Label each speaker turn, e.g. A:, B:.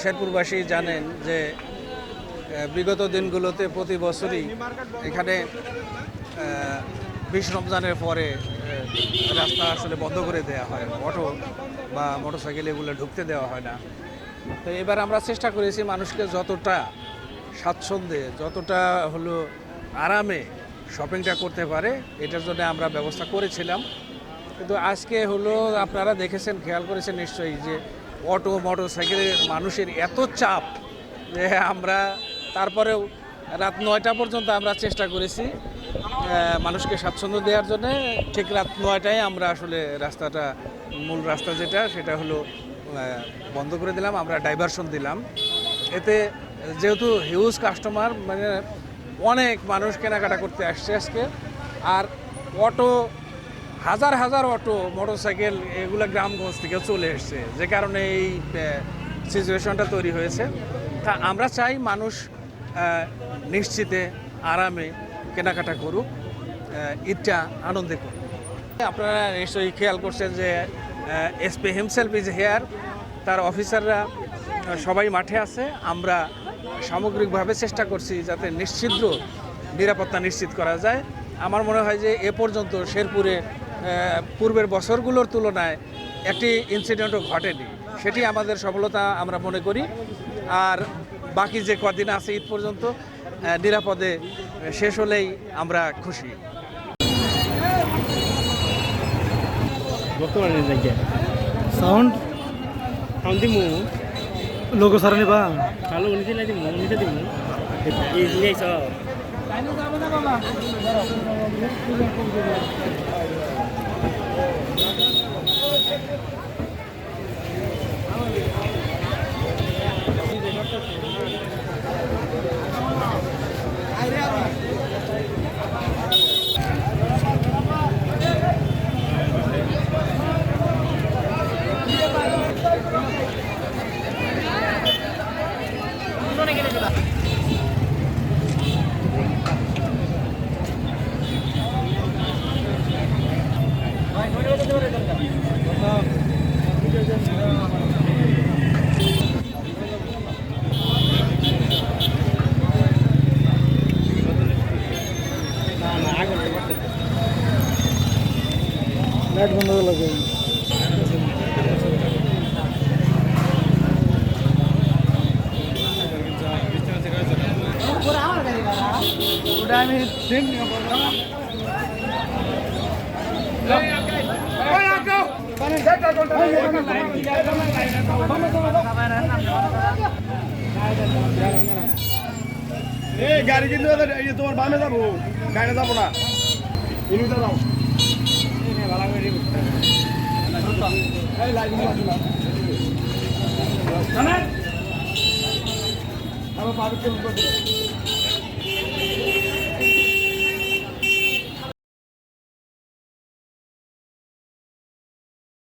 A: শেরপুরবাসী জানেন যে বিগত দিনগুলোতে প্রতি বছরই এখানে বিশ রমজানের পরে রাস্তা আসলে বন্ধ করে দেওয়া হয় অটো বা মোটরসাইকেল এগুলো ঢুকতে দেওয়া হয় না। তো এবার আমরা চেষ্টা করেছি মানুষকে যতটা স্বাচ্ছন্দ্যে, যতটা হলো আরামে শপিংটা করতে পারে, এটার জন্য আমরা ব্যবস্থা করেছিলাম। কিন্তু আজকে হলো আপনারা দেখেছেন, খেয়াল করেছেন নিশ্চয়ই যে অটো মোটর সাইকেলের মানুষের এত চাপ যে আমরা তারপরেও রাত নয়টা পর্যন্ত আমরা চেষ্টা করেছি মানুষকে স্বাচ্ছন্দ্য দেওয়ার জন্য। ঠিক রাত নয়টায় আমরা আসলে রাস্তাটা, মূল রাস্তা যেটা, সেটা হলো বন্ধ করে দিলাম, আমরা ডাইভারশন দিলাম। এতে যেহেতু হিউজ কাস্টমার মানে অনেক মানুষ কেনাকাটা করতে আসছে আজকে। আর অটো হাজার হাজার অটো, মোটরসাইকেল এগুলো গ্রামগঞ্জ থেকে চলে এসছে। যে কারণে এই সিচুয়েশনটা তৈরি হয়েছে। তা আমরা চাই মানুষ নিশ্চিতে, আরামে কেনাকাটা করুক ঈদটা আনন্দে করুক। আপনারা নিশ্চয়ই খেয়াল করছেন যে এসপি হিমসেলফ ইজ হেয়ার তার অফিসাররা সবাই মাঠে আছে। আমরা সামগ্রিকভাবে চেষ্টা করছি যাতে নিশ্চিদ্র নিরাপত্তা নিশ্চিত করা যায়। আমার মনে হয় যে এ পর্যন্ত শেরপুরে পূর্বের বছরগুলোর তুলনায় একটি ইনসিডেন্টও ঘটেনি সেটি আমাদের সফলতা আমরা মনে করি আর বাকি যে কদিন আছে ঈদ পর্যন্ত নিরাপদে শেষ হলেই আমরা খুশি
B: সাউন্ড
C: কাউন্টি
B: লোক সারানি বা
C: ভালো উনিতে লাগি মু উনিতে দিমু এই জিনিস সব Thank you.
B: লাইট বন্ধ করে লাগে ওটা আমি
D: গাড়ি কিন্তু তোমার বামে যাব গাড়ি যাব না। ইনুতে যাও এই লাইট নিয়ে আসো না। আবার করে?